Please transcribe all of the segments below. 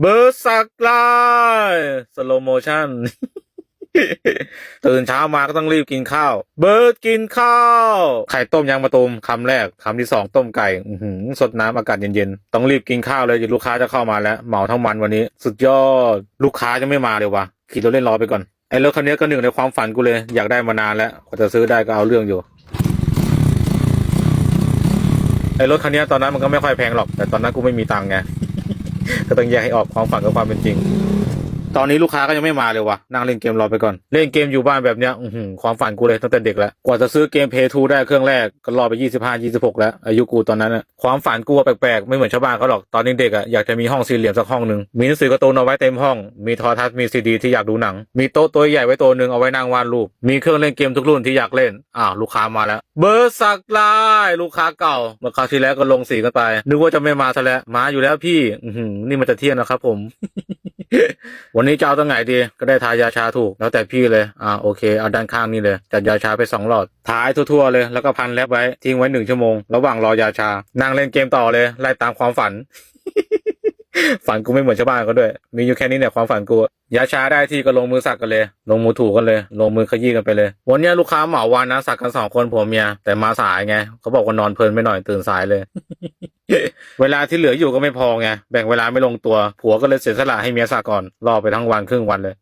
เบอร์สักไลสโลโมชั่น ตื่นเช้ามาก็ต้องรีบกินข้าว เบิร์ดกินข้าว ไข่ต้มยางมะตูมคำแรกคำที่สองต้มไก่อืสดน้ำอากาศเย็นๆ ต้องรีบกินข้าวเลยเดี๋ยวลูกค้าจะเข้ามาแล้วเหมาทั้งมันวันนี้ สุดยอดลูกค้าจะไม่มาเลยวะขี่รถเล่นรอไปก่อนไอ้รถคันนี้ก็หนึ่งในความฝันกูเลย อยากได้มานานแล้วกว่าจะซื้อได้ก็เอาเรื่องอยู่ไอ้รถคันนี้ตอนนั้นมันก็ไม่ค่อยแพงหรอก แต่ตอนนั้นกูไม่มีตังค์ไง ก็ต้องแยกให้ออกความฝันกับความเป็นจริง ตอนนี้ลูกค้าก็ยังไม่มาเลยวะนั่งเล่นเกมรอไปก่อน เล่นเกมอยู่บ้านแบบเนี้ยอืความฝันกูเลยตั้งแต่เด็กแล้ว กว่าจะซื้อเกมเพย์ทูได้เครื่องแรกก็รอไปยี่สิบห้ายี่สิบหกแล้ว อายุกูตอนนั้นอะความฝันกูแปลกๆ ไม่เหมือนชาวบ้านเขาหรอก ตอนนี้เด็กอะอยากจะมีห้องสี่เหลี่ยมสักห้องหนึ่งมีหนังสือการ์ตูนเอาไว้เต็มห้อง มีโทรทัศน์มีซีดีที่อยากดูหนัง มีโต๊ะตัวใหญ่ไว้ตัวหนึ่งเอาไว้นั่งวาดรูป มีเครื่องเล่นเกมทุกรุ่นที่อยากเล่น อ้าวลูกค้ามาแล้ว เบอร์สักลายลูกค้าเก่า เมื่อคราวที่แล้วก็ลงสีกันไป นึกว่าจะไม่มาซะแล้ว มาอยู่แล้วพี่ อืนี่มันจะเที่ยงนะครับผม วันนี้จะเอาตรงไหนดีก็ได้ทายาชาถูกแล้วแต่พี่เลยอ่าโอเคเอาด้านข้างนี่เลยจัดยาชาไปสองหลอดทายทั่วๆเลยแล้วก็พันแลบไว้ทิ้งไว้หนึ่งชั่วโมงระหว่างรอยาชานั่งเล่นเกมต่อเลยไล่ตามความฝัน ฝันกูไม่เหมือนชาวบ้านก็ด้วย มีอยู่แค่นี้เนี่ยความฝันกูยาชาได้ที่ก็ลงมือสักกันเลย ลงมือถูกกันเลย ลงมือขยี้กันไปเลย วันนี้ลูกค้าเหมาวันนะสักกันสองคนผัวเมียแต่มาสายไงเขาบอกว่านอนเพลินไปหน่อยตื่นสายเลย เวลาที่เหลืออยู่ก็ไม่พอไงแบ่งเวลาไม่ลงตัว ผัวก็เลยเสียสละให้เมียสักก่อนรอไปทั้งวันครึ่งวันเลย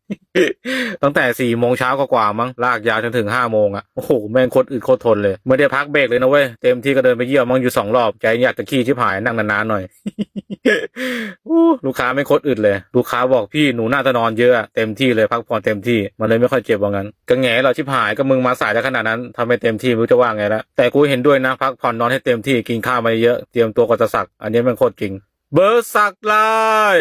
ตั้งแต่สี่โมงเช้ากว่ามั้งลากยาวจนถึงห้าโมงอะโอ้โหแม่งโคตรอึดโคตรทนเลยไม่ได้พักเบรกเลยนะเว้ยเต็มที่ก็เดินไปเยี่ยมมั้งอยู่สองรอบใจอยากจะขี้ชิบหายนั่งนานๆหน่อยลูกค้าไม่โคตรอึดเลย ลูกค้าบอกพี่หนูน่าจะนอนเยอะเต็มที่เลยพักผ่อนเต็มที่มันเลยไม่ค่อยเจ็บว่างั้นก็แง่เราชิบหายก็มึงมาสายแล้วขนาดนั้นทำไม่เต็มที่ไม่รู้จะว่าไงละแต่กูเห็นด้วยนะพักผ่อนนอนให้เต็มที่กินข้าวมาเยอะเตรียมตัวก็จะสักอันนี้มันโคตรจริง เบอร์สักลาย